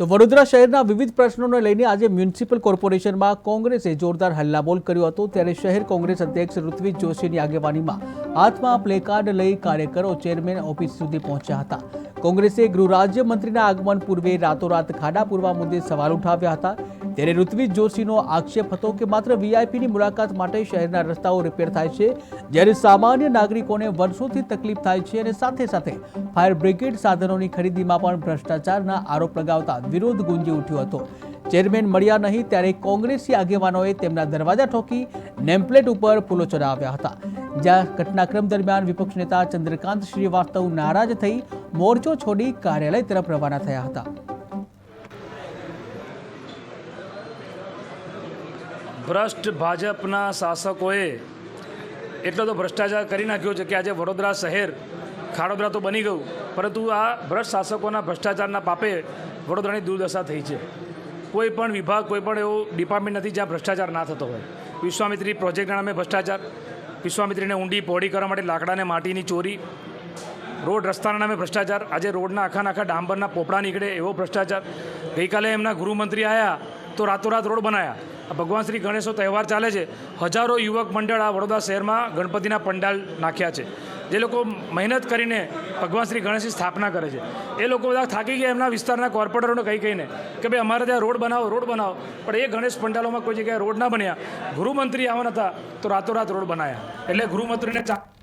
તો વડોદરા શહેરના વિવિધ પ્રશ્નોને લઈને આજે મ્યુનિસિપલ કોર્પોરેશનમાં કોંગ્રેસે જોરદાર હલ્લાબોલ કર્યો હતો. ત્યારે શહેર કોંગ્રેસ અધ્યક્ષ ઋત્વિજ જોશીની આગેવાનીમાં હાથમાં પ્લેકાર્ડ લઈ કાર્યકરો ચેરમેન ઓફિસ સુધી પહોંચ્યા હતા. કોંગ્રેસે ગૃહ રાજ્યમંત્રીના આગમન પૂર્વે રાતોરાત ખાડા પૂરવા મુદ્દે સવાલ ઉઠાવ્યા હતા. ત્યારે ઋત્વિજ જોશીનો આક્ષેપ હતો કે માત્ર વીઆઈપીની મુલાકાત માટે શહેરના રસ્તાઓ રિપેર થાય છે, જ્યારે સામાન્ય નાગરિકોને વર્ષોથી તકલીફ થાય છે અને સાથે સાથે ફાયર બ્રિગેડ સાધનોની ખરીદીમાં પણ ભ્રષ્ટાચારના આરોપ લગાવતા વિરોધ ગુંજી ઉઠ્યો હતો. ચેરમેન મળ્યા નહીં ત્યારે કોંગ્રેસી આગેવાનોએ તેમના દરવાજા ઠોકી નેમપ્લેટ ઉપર ફૂલો ચડાવ્યા હતા. જ્યાં ઘટનાક્રમ દરમિયાન વિપક્ષ નેતા ચંદ્રકાંત શ્રીવાસ્તવ નારાજ થઈ મોરચો છોડી કાર્યાલય તરફ રવાના થયા હતા. ભ્રષ્ટ ભાજપના શાસકોએ એટલો તો ભ્રષ્ટાચાર કરી નાખ્યો છે કે આજે વડોદરા શહેર ખાડોદરા તો બની ગયું, પરંતુ આ ભ્રષ્ટ શાસકોના ભ્રષ્ટાચારના પાપે વડોદરાની દુર્દશા થઈ છે. કોઈ પણ વિભાગ, કોઈ પણ એવો ડિપાર્ટમેન્ટ નથી જ્યાં ભ્રષ્ટાચાર ના થતો હોય. વિશ્વામિત્રી પ્રોજેક્ટના નામે ભ્રષ્ટાચાર, વિશ્વામિત્રીને ઊંડી પહોળી કરવા માટે લાકડાને માટીની ચોરી, રોડ રસ્તાના નામે ભ્રષ્ટાચાર, આજે રોડના આખા આખા ડાંબરના પોપડા નીકળે એવો ભ્રષ્ટાચાર. ગઈકાલે એમના ગૃહમંત્રી આવ્યા તો રાતોરાત રોડ બનાવ્યા ભગવાન શ્રી ગણેશનો તહેવાર ચાલે છે. હજારો યુવક મંડળ આ વડોદરા શહેરમાં ગણપતિના પંડાલ નાખ્યા છે. જે લોકો મહેનત કરીને ભગવાન શ્રી ગણેશની સ્થાપના કરે છે. એ લોકો બધા થાકી ગયા એમના વિસ્તારના કોર્પોરેટરોને કહી કહીને કે ભાઈ અમારે ત્યાં રોડ બનાવો રોડ બનાવો. પણ એ ગણેશ પંડાલોમાં કોઈ જગ્યાએ રોડ ના બન્યા. ગૃહમંત્રી આવવાના હતા તો રાતોરાત રોડ બનાવ્યા એટલે ગૃહમંત્રીને ચા